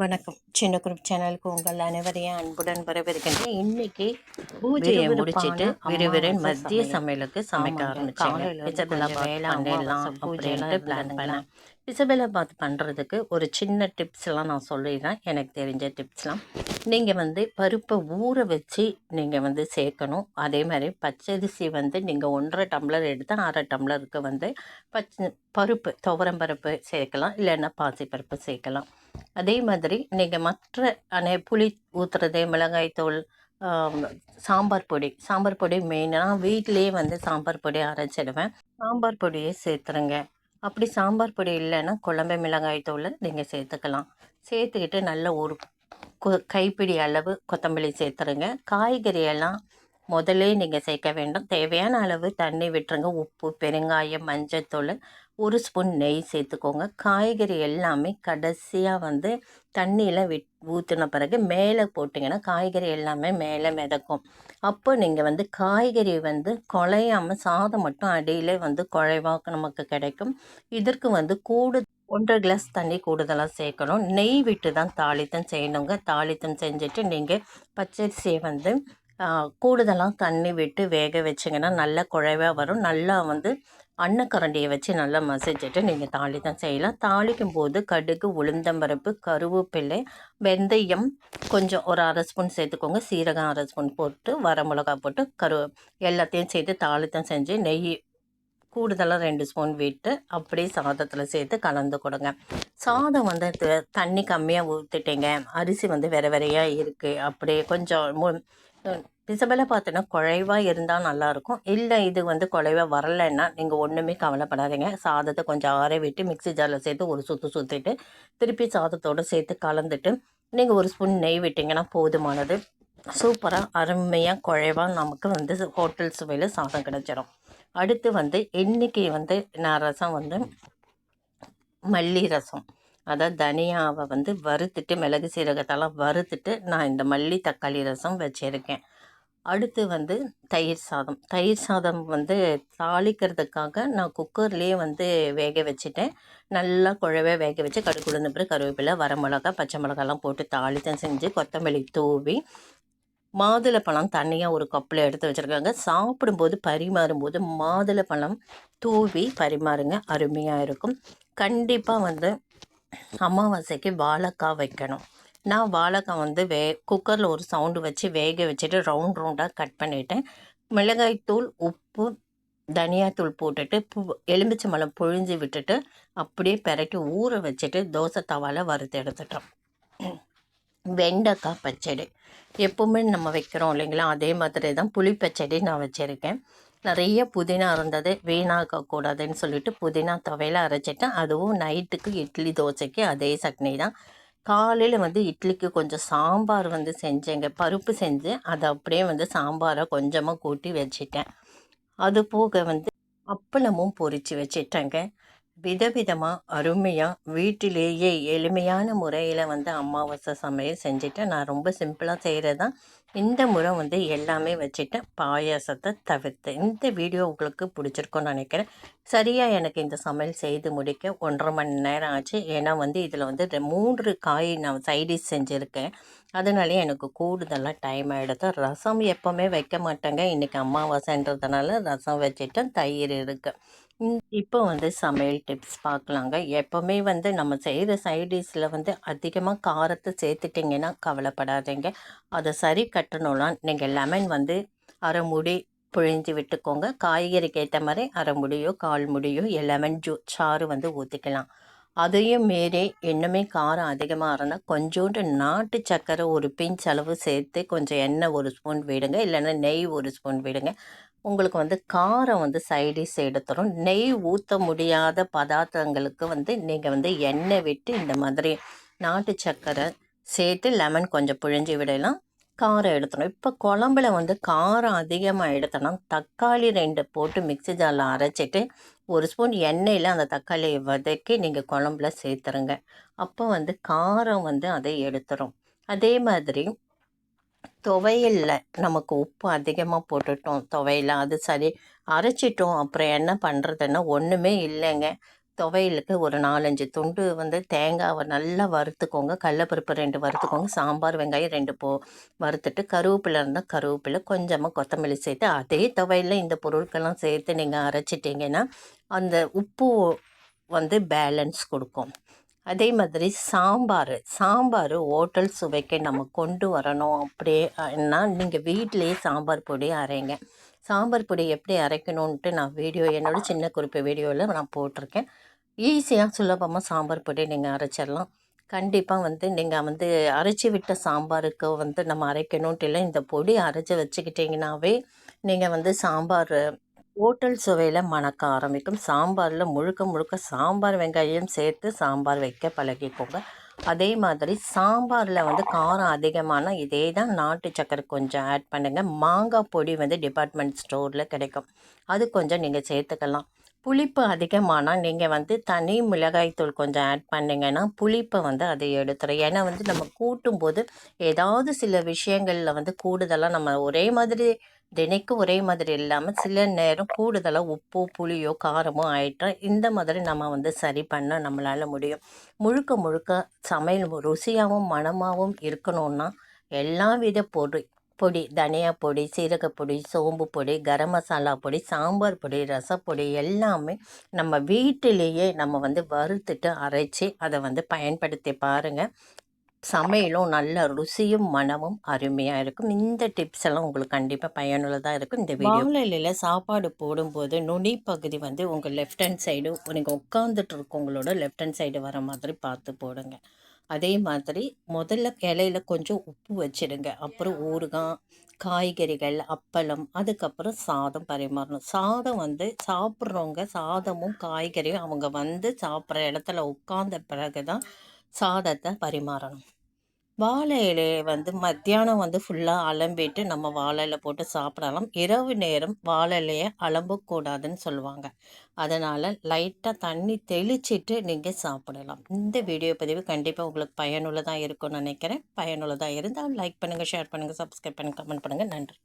வணக்கம். சின்ன குரூப் சேனலுக்கு உங்கள் அனைவரையும் அன்புடன் வரவேற்கின்றேன். இன்னைக்கு பூஜையை முடிச்சிட்டு விறுவிறுன்னு மதிய சமையலுக்கு சமைக்க ஆரம்பிச்சாங்க இசபெல்லா வேலை பண்ணிடலாம் அப்படின்ட்டு பிளான் பண்ணேன். இசபெல்லா பாத் பண்ணுறதுக்கு ஒரு சின்ன டிப்ஸ்லாம் நான் சொல்லிடுறேன். எனக்கு தெரிஞ்ச டிப்ஸ்லாம் நீங்கள் வந்து பருப்பை ஊற வச்சு நீங்கள் வந்து சேர்க்கணும். அதே மாதிரி பச்சரிசி வந்து நீங்கள் ஒன்றரை டம்ளர் எடுத்து அரை டம்ளருக்கு வந்து பச்சை பருப்பு துவரம் பருப்பு சேர்க்கலாம். இல்லைன்னா பாசி பருப்பு சேர்க்கலாம். அதே மாதிரி நீங்கள் மற்ற அனை புளி ஊற்றுறது மிளகாய்த்தூள் சாம்பார் பொடி. சாம்பார் பொடி மெயினாக வீட்டிலேயே வந்து சாம்பார் பொடி அரைச்சிடுவேன். சாம்பார் பொடியை சேர்த்துருங்க. அப்படி சாம்பார் பொடி இல்லைன்னா குழம்பு மிளகாய் தூள் நீங்கள் சேர்த்துக்கலாம். சேர்த்துக்கிட்டு நல்ல ஒரு கைப்பிடி அளவு கொத்தமல்லி சேர்த்துருங்க. காய்கறி முதலே நீங்கள் சேர்க்க வேண்டும். தேவையான அளவு தண்ணி விட்டுருங்க. உப்பு பெருங்காயம் மஞ்சத்தூள் ஒரு ஸ்பூன் நெய் சேர்த்துக்கோங்க. காய்கறி எல்லாமே கடைசியாக வந்து தண்ணியில் விட் ஊற்றின பிறகு மேலே போட்டிங்கன்னா காய்கறி எல்லாமே மேலே மிதக்கும். அப்போ நீங்கள் வந்து காய்கறி வந்து குழையாமல் சாதம் மட்டும் அடியிலே வந்து குழைவாக நமக்கு கிடைக்கும். இதற்கு வந்து கூடு ஒன்றரை கிளாஸ் தண்ணி கூடுதலாக சேர்க்கணும். நெய் விட்டு தான் தாளித்தம் செய்யணுங்க. தாளித்தம் செஞ்சுட்டு நீங்கள் பச்சரிசியை வந்து கூடுதலாக தண்ணி விட்டு வேக வச்சிங்கன்னா நல்லா குழைவாக வரும். நல்லா வந்து அன்னக்கரண்டியை வச்சு நல்லா மசிச்சுட்டு நீங்கள் தாளித்தம் செய்யலாம். தாளிக்கும் போது கடுகு உளுந்தம்பருப்பு கருவேப்பிள்ளை வெந்தயம் கொஞ்சம் ஒரு அரை ஸ்பூன் சேர்த்துக்கோங்க. சீரகம் அரை ஸ்பூன் போட்டு வர மிளகாய் போட்டு கரு எல்லாத்தையும் சேர்த்து தாளித்தம் செஞ்சு நெய் கூடுதலாக ரெண்டு ஸ்பூன் விட்டு அப்படியே சாதத்தில் சேர்த்து கலந்து கொடுங்க. சாதம் வந்து தண்ணி கம்மியாக ஊற்றிட்டீங்க அரிசி வந்து வெற வெறையாக இருக்குது அப்படியே கொஞ்சம் பிசபலை பார்த்தோன்னா குழைவாக இருந்தால் நல்லாயிருக்கும் இல்லை இது வந்து குழைவாக வரலைன்னா நீங்கள் ஒன்றுமே கவலைப்படாதீங்க. சாதத்தை கொஞ்சம் ஆற விட்டு மிக்ஸி ஜாரில் சேர்த்து ஒரு சுற்று சுற்றிட்டு திருப்பி சாதத்தோடு சேர்த்து கலந்துட்டு நீங்கள் ஒரு ஸ்பூன் நெய் விட்டிங்கன்னா போதுமானது. சூப்பராக அருமையாக குழைவாக நமக்கு வந்து ஹோட்டல் சுவையில் சாதம் கிடச்சிடும் அடுத்து வந்து இன்றைக்கி வந்து நான் ரசம் வந்து மல்லி ரசம். அதான் தனியாவை வந்து வறுத்துட்டு மிளகு சீரகத்தெல்லாம் வறுத்துட்டு நான் இந்த மல்லி தக்காளி ரசம் வச்சுருக்கேன். அடுத்து வந்து தயிர் சாதம். தயிர் சாதம் வந்து தாளிக்கிறதுக்காக நான் குக்கர்லேயே வந்து வேக வச்சுட்டேன். நல்லா குழவே வேக வச்சு கடுகு பிறகு கருவேப்பிலை வரமிளகா பச்சை மிளகாலாம் போட்டு தாளித்தம் செஞ்சு கொத்தமல்லி தூவி மாதுளப்பழம் தனியாக ஒரு கப்பில் எடுத்து வச்சுருக்காங்க. சாப்பிடும்போது பரிமாறும்போது மாதுளப்பழம் தூவி பரிமாறுங்க. அருமையாக இருக்கும். கண்டிப்பாக வந்து அமாவாசைக்கு வாழைக்காய் வைக்கணும். நான் வாழைக்காய் வந்து வே குக்கரில் ஒரு சவுண்டு வச்சு வேக வச்சுட்டு ரவுண்ட் ரவுண்டாக கட் பண்ணிட்டேன். மிளகாய்த்தூள் உப்பு தனியாத்தூள் போட்டுட்டு பு எலுமிச்சை மலம் புழிஞ்சு விட்டுட்டு அப்படியே பெரட்டி ஊற வச்சுட்டு தோசை தவால வறுத்து எடுத்துட்டோம். வெண்டைக்காய் பச்சடி. எப்பவுமே நம்ம வைக்கிறோம் இல்லைங்களா? அதே மாதிரி தான் புளி பச்சடி நான் வச்சுருக்கேன். நிறைய புதினா இருந்தது. வீணாக்க கூடாதுன்னு சொல்லிட்டு புதினா துவையில அரைச்சிட்டேன். அதுவும் நைட்டுக்கு இட்லி தோசைக்கு அதே சட்னி தான். காலையில் வந்து இட்லிக்கு கொஞ்சம் சாம்பார் வந்து செஞ்சேங்க. பருப்பு செஞ்சு அதை அப்படியே வந்து சாம்பாரை கொஞ்சமாக கூட்டி வச்சிட்டேன். அது போக வந்து அப்பளமும் பொறிச்சு வச்சிட்டேங்க. விதவிதமாக அருமையாக வீட்டிலேயே எளிமையான முறையில் வந்து அமாவாசை சமையல் செஞ்சுட்டேன் நான் ரொம்ப சிம்பிளாக செய்கிறது தான் இந்த முறை வந்து எல்லாமே வச்சுட்டேன் பாயாசத்தை தவிர்த்து. இந்த வீடியோ உங்களுக்கு பிடிச்சிருக்கோன்னு நினைக்கிறேன். சரியாக எனக்கு இந்த சமையல் செய்து முடிக்க ஒன்றரை மணி நேரம் ஆச்சு. ஏன்னா வந்து இதில் வந்து மூன்று காய் நான் சைடிஷ் செஞ்சுருக்கேன். அதனாலே எனக்கு கூடுதலாக டைம் ஆகிடுது ரசம் எப்போவுமே வைக்க மாட்டேங்க. இன்றைக்கி அமாவாசைன்றதுனால ரசம் வச்சுட்டேன் தயிர் இருக்குது இப்போ வந்து சமையல் டிப்ஸ் பார்க்கலாங்க. எப்போவுமே வந்து நம்ம செய்கிற சைடிஷில் வந்து அதிகமாக காரத்தை சேர்த்துட்டிங்கன்னா கவலைப்படாதீங்க. அதை சரி கட்டணும்னா நீங்கள் லெமன் வந்து அரை முடி புழிஞ்சு விட்டுக்கோங்க. காய்கறிக்கு ஏற்ற மாதிரி அரை முடியோ கால் முடியோ லெமன் ஜூ சாறு வந்து ஊற்றிக்கலாம் அதையும் மீறி இன்னுமே காரம் அதிகமாக இருந்தால் கொஞ்சோண்டு நாட்டு சர்க்கரை ஒரு பிஞ்ச் அளவு சேர்த்து கொஞ்சம் எண்ணெய் ஒரு ஸ்பூன் விடுங்க. இல்லைன்னா நெய் ஒரு ஸ்பூன் விடுங்க. உங்களுக்கு வந்து காரம் வந்து சைடிஷ் எடுத்துரும் நெய் ஊற்ற முடியாத பதார்த்தங்களுக்கு வந்து நீங்கள் வந்து எண்ணெய் விட்டு இந்த மாதிரி நாட்டு சர்க்கரை சேர்த்து லெமன் கொஞ்சம் பிழிஞ்சு விடலாம். காரம் எடுத்துடும் இப்போ குழம்புல வந்து காரம் அதிகமாக எடுத்தோன்னா தக்காளி ரெண்டு போட்டு மிக்ஸி ஜாரில் அரைச்சிட்டு ஒரு ஸ்பூன் எண்ணெயில் அந்த தக்காளியை வதக்கி நீங்கள் குழம்புல சேர்த்துருங்க. அப்போ வந்து காரம் வந்து அதை எடுத்துரும். அதே மாதிரி துவையலில் நமக்கு உப்பு அதிகமாக போட்டுட்டோம். துவையில் அது சரி அரைச்சிட்டோம். அப்புறம் என்ன பண்ணுறதுன்னா ஒன்றுமே இல்லைங்க. துவையலுக்கு ஒரு நாலஞ்சு துண்டு வந்து தேங்காவை நல்லா வறுத்துக்கோங்க. கடலப்பருப்பு ரெண்டு வறுத்துக்கோங்க. சாம்பார் வெங்காயம் ரெண்டு போ வறுத்துட்டு கருவேப்பிலை இருந்தால் கருவேப்பிலை கொஞ்சமாக கொத்தமல்லி சேர்த்து அதே துவையில் இந்த பொருட்கள்லாம் சேர்த்து நீங்கள் அரைச்சிட்டிங்கன்னா அந்த உப்பு வந்து பேலன்ஸ் கொடுக்கும். அதே மாதிரி சாம்பார். சாம்பார் ஹோட்டல் சுவைக்கு நம்ம கொண்டு வரணும் அப்படின்னா நீங்கள் வீட்டிலேயே சாம்பார் பொடி அரைங்க. சாம்பார் பொடி எப்படி அரைக்கணுன்ட்டு நான் வீடியோ என்னோட சின்ன குறிப்பு வீடியோவில் நான் போட்டிருக்கேன். ஈஸியாக சுலபமாக சாம்பார் பொடி நீங்கள் அரைச்சிடலாம். கண்டிப்பாக வந்து நீங்கள் வந்து அரைச்சி விட்ட சாம்பாருக்கு வந்து நம்ம அரைக்கணுன்ட்டு இல்லை இந்த பொடி அரைச்சி வச்சுக்கிட்டிங்கனாவே நீங்கள் வந்து சாம்பார் ஹோட்டல் சுவையில் மணக்க ஆரம்பிக்கும். சாம்பாரில் முழுக்க முழுக்க சாம்பார் வெங்காயம் சேர்த்து சாம்பார் வைக்க பழகிக்கோங்க. அதே மாதிரி சாம்பாரில் வந்து காரம் அதிகமான இதே தான் நாட்டு சக்கரை கொஞ்சம் ஆட் பண்ணுங்கள் மாங்காய் பொடி வந்து டிபார்ட்மெண்ட் ஸ்டோரில் கிடைக்கும். அது கொஞ்சம் நீங்கள் சேர்த்துக்கலாம். புளிப்பு அதிகமானால் நீங்கள் வந்து தனி மிளகாய்த்தூள் கொஞ்சம் ஆட் பண்ணிங்கன்னா புளிப்பை வந்து அதை எடுத்துரும். ஏன்னா வந்து நம்ம கூட்டும்போது ஏதாவது சில விஷயங்களில் வந்து கூடுதலாக நம்ம ஒரே மாதிரி தினைக்கும் ஒரே மாதிரி இல்லாமல் சில நேரம் கூடுதலாக உப்போ புளியோ காரமோ ஆயிட்டா இந்த மாதிரி நம்ம வந்து சரி பண்ண நம்மளால் முடியும். முழுக்க முழுக்க சமையல் ருசியாகவும் மனமாகவும் இருக்கணும்னா எல்லா வித பொருள் பொடி தனியா பொடி சீரகப்பொடி சோம்பு பொடி கரம் மசாலா பொடி சாம்பார் பொடி ரசப்பொடி எல்லாமே நம்ம வீட்டிலேயே நம்ம வந்து வறுத்துட்டு அரைச்சி அதை வந்து பயன்படுத்தி பாருங்கள் சமையலும் நல்ல ருசியும் மனமும் அருமையாக இருக்கும். இந்த டிப்ஸ் எல்லாம் உங்களுக்கு கண்டிப்பாக பயனுள்ளதாக இருக்கும் இந்த வீடியோ. சாப்பாடு போடும்போது நுனி பகுதி வந்து உங்கள் லெஃப்ட் ஹேண்ட் சைடு நீங்கள் உட்காந்துட்டு இருக்கவங்களோட லெஃப்ட் ஹேண்ட் சைடு வர மாதிரி பார்த்து போடுங்க. அதே மாதிரி முதல்ல இலையில கொஞ்சம் உப்பு வச்சிடுங்க அப்புறம் ஊறுகாய் காய்கறிகள் அப்பளம் அதுக்கப்புறம் சாதம் பரிமாறணும். சாதம் வந்து சாப்பிட்றவங்க சாதமும் காய்கறியும் அவங்க வந்து சாப்பிட்ற இடத்துல உட்கார்ந்த பிறகு தான் சாதத்தை பரிமாறணும். வாழை இலையை வந்து மத்தியானம் வந்து ஃபுல்லாக அலம்பிட்டு நம்ம வாழை இலை போட்டு சாப்பிடலாம். இரவு நேரம் வாழை இலையை அலம்பக்கூடாதுன்னு சொல்லுவாங்க. அதனால் லைட்டாக தண்ணி தெளிச்சிட்டு நீங்கள் சாப்பிடலாம். இந்த வீடியோ பதிவு கண்டிப்பாக உங்களுக்கு பயனுள்ளதாக இருக்கும்னு நினைக்கிறேன். பயனுள்ளதாக இருந்தால் லைக் பண்ணுங்கள் ஷேர் பண்ணுங்கள் சப்ஸ்கிரைப் பண்ணுங்கள் கமெண்ட் பண்ணுங்கள் நன்றி.